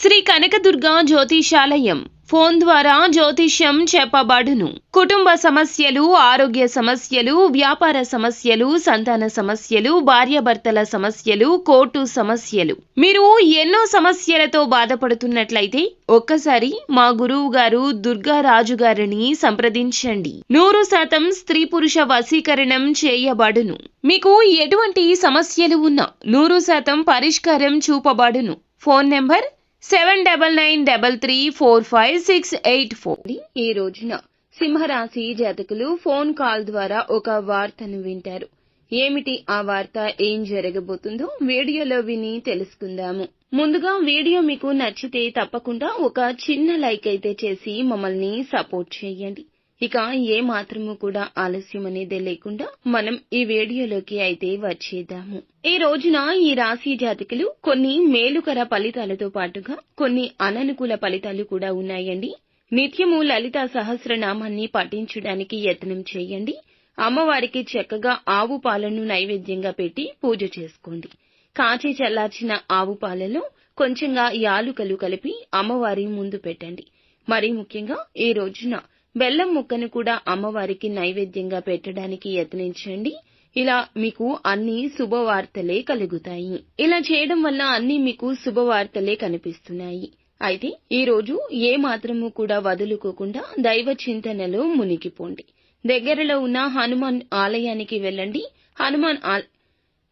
Shri Kanakadurga జ్యోతిషాలయం. Phone ద్వారా జ్యోతిష్యం చెప్పబడును. కుటుంబ సమస్యలు ఆరోగ్య సమస్యలు వ్యాపార సమస్యలు సంతాన సమస్యలు భార్యాభర్తల సమస్యలు కోర్టు సమస్యలు. మీరు ఎన్నో సమస్యలతో బాధపడుతున్నట్లయితే ఒక్కసారి మా గురువు గారు దుర్గారాజు గారిని సంప్రదించండి. నూరు శాతం స్త్రీ పురుష వశీకరణం చేయబడును. మీకు ఎటువంటి సమస్యలు ఉన్నా నూరు శాతం పరిష్కారం చూపబడును. Phone number seven double nine double three four five six eight four ఈ రోజున సింహరాశి జాతకులు ఫోన్ కాల్ ద్వారా ఒక వార్తను వింటారు. ఏమిటి ఆ వార్త? ఏం జరగబోతుందో వీడియోలో విని తెలుసుకుందాము. ముందుగా వీడియో మీకు నచ్చితే తప్పకుండా ఒక చిన్న లైక్ అయితే చేసి మమ్మల్ని సపోర్ట్ చేయండి. ఇక ఏ మాత్రము కూడా ఆలస్యం అనేది లేకుండా మనం ఈ వీడియోలోకి అయితే వచ్చేద్దాము. ఈ రోజున ఈ రాశి జాతకులు కొన్ని మేలుకర ఫలితాలతో పాటుగా కొన్ని అననుకూల ఫలితాలు కూడా ఉన్నాయండి. నిత్యము లలిత సహస్రనామాన్ని పఠించడానికి యత్నం చేయండి. అమ్మవారికి చక్కగా ఆవు పాలను నైవేద్యంగా పెట్టి పూజ చేసుకోండి. కాచి చల్లార్చిన ఆవు పాలలో కొంచెంగా యాలుకలు కలిపి అమ్మవారి ముందు పెట్టండి. మరీ ముఖ్యంగా ఈ రోజున బెల్లం ముక్కను కూడా అమ్మవారికి నైవేద్యంగా పెట్టడానికి యత్నించండి. ఇలా మీకు అన్ని శుభవార్తలే కలుగుతాయి. ఇలా చేయడం వల్ల అన్ని మీకు శుభవార్తలే కనిపిస్తున్నాయి. అయితే ఈ రోజు ఏ మాత్రము కూడా వదులుకోకుండా దైవ చింతనలో మునిగిపోండి. దగ్గరలో ఉన్న హనుమాన్ ఆలయానికి వెళ్ళండి. హనుమాన్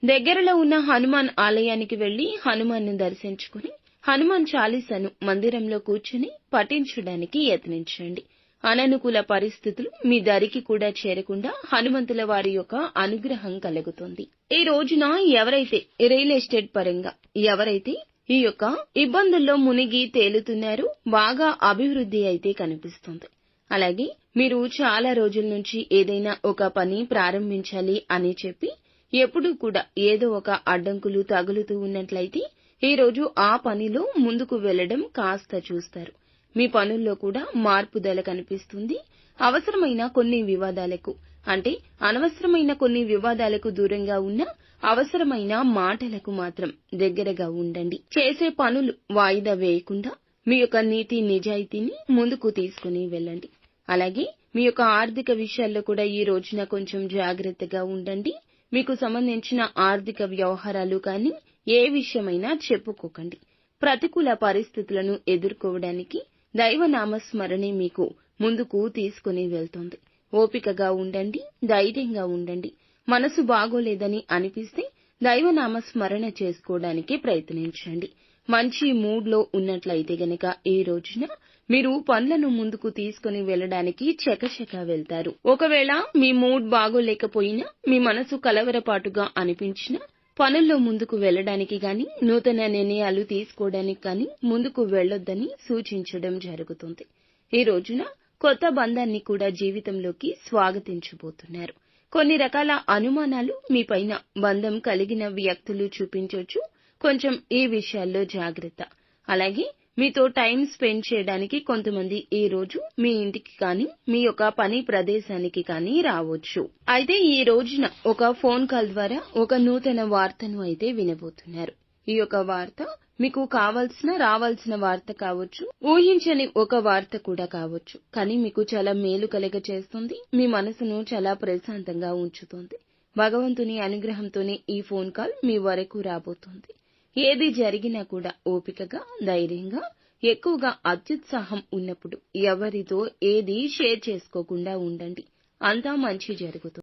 దగ్గరలో ఉన్న హనుమాన్ ఆలయానికి వెళ్ళి హనుమాన్ను దర్శించుకుని హనుమాన్ చాలీసాను మందిరంలో కూర్చుని పఠించడానికి యత్నించండి. అననుకూల పరిస్థితులు మీ దరికి కూడా చేరకుండా హనుమంతుల వారి యొక్క అనుగ్రహం కలుగుతుంది. ఈ రోజున ఎవరైతే రియల్ ఎస్టేట్ పరంగా ఎవరైతే ఈ యొక్క ఇబ్బందుల్లో మునిగి తేలుతున్నారో బాగా అభివృద్ధి అయితే కనిపిస్తుంది. అలాగే మీరు చాలా రోజుల నుంచి ఏదైనా ఒక పని ప్రారంభించాలి అని చెప్పి ఎప్పుడూ కూడా ఏదో ఒక అడ్డంకులు తగులుతూ ఉన్నట్లయితే ఈ రోజు ఆ పనిలో ముందుకు వెళ్ళడం కాస్త చూస్తారు. మీ పనుల్లో కూడా మార్పుదల కనిపిస్తుంది. అవసరమైన కొన్ని వివాదాలకు అంటే అనవసరమైన కొన్ని వివాదాలకు దూరంగా ఉన్న అవసరమైన మాటలకు మాత్రం దగ్గరగా ఉండండి. చేసే పనులు వాయిదా వేయకుండా మీ యొక్క నీతి నిజాయితీని ముందుకు తీసుకుని వెళ్ళండి. అలాగే మీ యొక్క ఆర్థిక విషయాల్లో కూడా ఈ రోజున కొంచెం జాగ్రత్తగా ఉండండి. మీకు సంబంధించిన ఆర్థిక వ్యవహారాలు కానీ ఏ విషయమైనా చెప్పుకోకండి. ప్రతికూల పరిస్థితులను ఎదుర్కోవడానికి దైవనామస్మరణే మీకు ముందుకు తీసుకుని వెళ్తుంది. ఓపికగా ఉండండి ధైర్యంగా ఉండండి. మనసు బాగోలేదని అనిపిస్తే దైవనామ స్మరణ చేసుకోవడానికి ప్రయత్నించండి. మంచి మూడ్లో ఉన్నట్లయితే గనక ఈ రోజున మీరు పనులను ముందుకు తీసుకుని వెళ్ళడానికి చకచక వెళ్తారు. ఒకవేళ మీ మూడ్ బాగోలేకపోయినా మీ మనసు కలవరపాటుగా అనిపించినా పనుల్లో ముందుకు వెళ్ళడానికి గాని నూతన నిర్ణయాలు తీసుకోవడానికి గాని ముందుకు వెళ్ళొద్దని సూచించడం జరుగుతుంది. ఈ రోజున కొత్త బంధాన్ని కూడా జీవితంలోకి స్వాగతించబోతున్నారు. కొన్ని రకాల అనుమానాలు మీ పైన బంధం కలిగిన వ్యక్తులు చూపించొచ్చు. కొంచెం ఈ విషయాల్లో జాగ్రత్త. అలాగే మీతో టైం స్పెండ్ చేయడానికి కొంతమంది ఈ రోజు మీ ఇంటికి కానీ మీ యొక్క పని ప్రదేశానికి కానీ రావచ్చు. అయితే ఈ రోజున ఒక ఫోన్ కాల్ ద్వారా ఒక నూతన వార్తను అయితే వినబోతున్నారు. ఈ యొక్క వార్త మీకు కావాల్సిన రావాల్సిన వార్త కావచ్చు ఊహించని ఒక వార్త కూడా కావచ్చు. కానీ మీకు చాలా మేలు కలగ చేస్తుంది మీ మనసును చాలా ప్రశాంతంగా ఉంచుతుంది. భగవంతుని అనుగ్రహంతోనే ఈ ఫోన్ కాల్ మీ వరకు రాబోతోంది. ఏది జరిగినా కూడా ఓపికగా ధైర్యంగా ఎక్కువగా అత్యుత్సాహం ఉన్నప్పుడు ఎవరితో ఏది షేర్ చేసుకోకుండా ఉండండి. అంతా మంచి జరుగుతుంది.